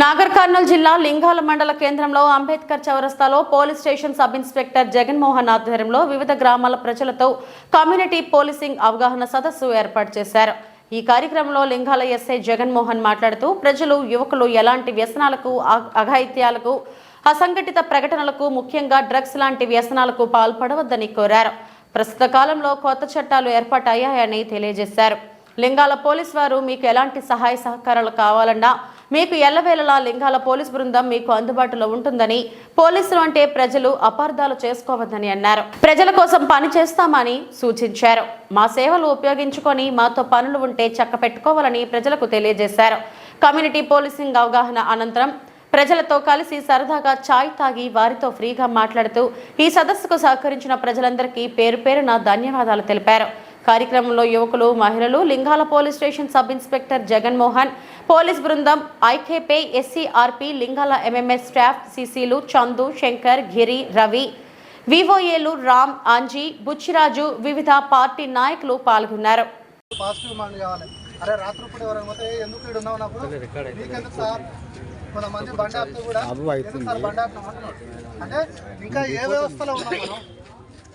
నాగర్ కర్నూలు జిల్లా లింగాల మండల కేంద్రంలో అంబేద్కర్ చౌరస్తాలో police station sub inspector Jaganmohan ఆధ్వర్యంలో వివిధ గ్రామాల ప్రజలతో కమ్యూనిటీ పోలీసింగ్ అవగాహన సదస్సు ఏర్పాటు చేశారు. ఈ కార్యక్రమంలో లింగాల ఎస్ఐ జగన్మోహన్ మాట్లాడుతూ ప్రజలు యువకులు ఎలాంటి వ్యసనాలకు అఘాయిత్యాలకు అసంఘటిత ప్రకటనలకు ముఖ్యంగా డ్రగ్స్ లాంటి వ్యసనాలకు పాల్పడవద్దని కోరారు. ప్రస్తుత కాలంలో కొత్త చట్టాలు ఏర్పాటయ్యాయని తెలియజేశారు. లింగాల పోలీస్ వారు మీకు ఎలాంటి సహాయ సహకారాలు కావాలన్నా మీకు ఎల్లవేళలా లింగాల పోలీస్ బృందం మీకు అందుబాటులో ఉంటుందని పోలీసులు అంటే ప్రజలు అపార్థాలు చేసుకోవద్దని అన్నారు. ప్రజల కోసం పని చేస్తామని సూచించారు. మా సేవలు ఉపయోగించుకొని మాతో పనులు ఉంటే చక్క పెట్టుకోవాలని ప్రజలకు తెలియజేశారు. కమ్యూనిటీ పోలీసింగ్ అవగాహన అనంతరం ప్రజలతో కలిసి సరదాగా చాయ్ తాగి వారితో ఫ్రీగా మాట్లాడుతూ ఈ సదస్సుకు సహకరించిన ప్రజలందరికీ పేరు పేరున ధన్యవాదాలు తెలిపారు. కార్యక్రమంలో యువకులు మహిళలు Lingala police station sub inspector Jaganmohan police బృందం IKP SCRP Lingala MMS staff సిసిలు Chandu Shankar Giri Ravi వివోఏలు రామ్ ఆంజీ బుచ్చిరాజు వివిధ పార్టీ నాయకులు పాల్గొన్నారు. పాజిటివ్ మైండ్ కావాలి. అరే రాత్రి పూట ఎవరైనా పోతే "ఏ, ఎందుకు ఇక్కడ ఉన్నావు నీకెందుకు సార్? కొంతమంది బండి ఆపితే కూడా బండి ఆపినాం అంటే ఇంకా ఏ వ్యవస్థలో ఉన్నాం మనం?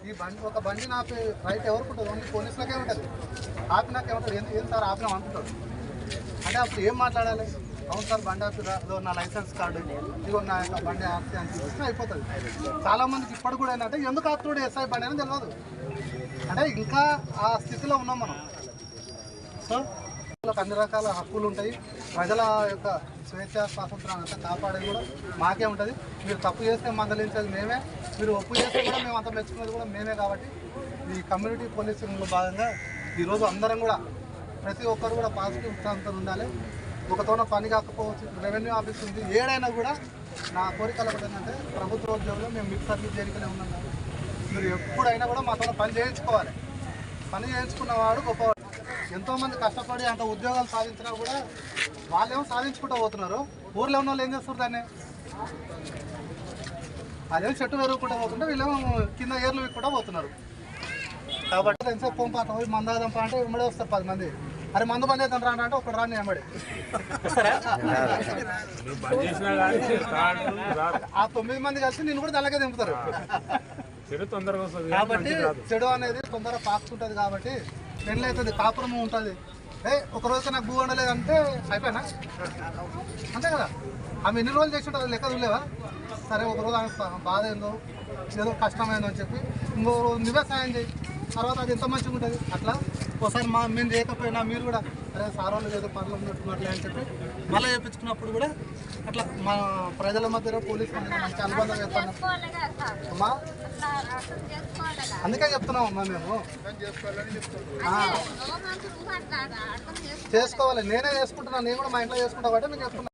ఈ బండి ఒక బండి ఆపి రైట్ ఎవరికి ఉంటుంది ఓన్లీ పోలీసులకే ఉంటుంది ఆపినాక ఏమంటారు? ఎందుకు ఏం సార్ ఆపినాం అంటున్నాడు అంటే అప్పుడు ఏం మాట్లాడాలి? అవును సార్ బండి ఆపిరా. నా లైసెన్స్ కార్డు. ఇదిగో నా యొక్క బండి ఆపి అని చూస్తే అయిపోతుంది. చాలా మందికి ఇప్పుడు కూడా ఏంటంటే ఎందుకు ఆపుతుడు ఎస్ఐ బండి అని తెలియదు అంటే ఇంకా ఆ స్థితిలో ఉన్నాం మనం. సో వాళ్ళకి అన్ని రకాల హక్కులు ఉంటాయి. ప్రజల యొక్క స్వేచ్ఛ స్వాతంత్రాన్ని అంతా కాపాడేది కూడా మాకే ఉంటుంది. మీరు తప్పు చేస్తే మందలించేది మేమే. మీరు ఒప్పు చేస్తే కూడా మేము అంత మెచ్చుకునేది కూడా మేమే కాబట్టి ఈ కమ్యూనిటీ పోలీసింగ్లో భాగంగా ఈరోజు అందరం కూడా ప్రతి ఒక్కరు కూడా పాజిటివ్ ఉత్సాహంతో ఉండాలి. ఒకతోన పని కాకపోవచ్చు రెవెన్యూ ఆఫీస్ ఉంది. ఏడైనా కూడా నా కోరికలు ఒకటి ఏంటంటే ప్రభుత్వ ఉద్యోగంలో మేము మిక్స్ సర్వీస్ చేరికలే ఉన్నాం మీరు ఎప్పుడైనా కూడా మాతో పని చేయించుకోవాలి. పని చేయించుకున్నవాడు గొప్పవాడు. ఎంతో మంది కష్టపడి అంత ఉద్యోగాలు సాధించినా కూడా వాళ్ళేమో సాధించుకుంటూ పోతున్నారు. ఊర్లో ఉన్న వాళ్ళు ఏం చేస్తారు దాన్ని? అదేమో చెట్టు పెరుగుకుంటూ పోతుంటే వీళ్ళేమో కింద ఏర్లు కూడా పోతున్నారు. కాబట్టి ఎంతసేపు పంపాత పోయి మందాదం పా అంటే వెంబడే వస్తారు పది మంది. అరే మందు బంద్ చేద్దాం రా అంటే ఒకటి రాని వెంబడి ఆ తొమ్మిది మంది కలిసి నేను కూడా దానికే దింపుతారు. చెడు తొందరగా వస్తుంది. కాబట్టి చెడు అనేది తొందరగా పాకుతుంటది కాబట్టి పెళ్ళి అవుతుంది కాపురం ఉంటుంది. ఏ ఒక రోజు నాకు భూ వండలేదంటే అయిపోయినా? అంతే కదా? ఆమె ఎన్ని రోజులు చేసి ఉంటుంది లెక్క చూడలేవా సరే ఒక రోజు ఆమె బాధ ఏందో ఏదో కష్టమైందో అని చెప్పి ఇంకో రోజు నువ్వే సాయం చేయి. తర్వాత అది ఎంత మంచిగా ఉంటుంది? అట్లా ఒకసారి మా మేము చేయకపోయినా మీరు కూడా అరే సార్ వాళ్ళు ఏదో పనులు ఉన్నట్టు అని చెప్పి మళ్ళీ చేయించుకున్నప్పుడు కూడా అట్లా మా ప్రజల మధ్యలో పోలీస్ మంచి అనుబంధం ఏర్పడిన అమ్మా. అందుకే చెప్తున్నాం అమ్మా మేము. చేసుకోవాలి. నేనే చేసుకుంటున్నాను నేను కూడా మా ఇంట్లో చేసుకుంటా కాబట్టి నేను చెప్తున్నాను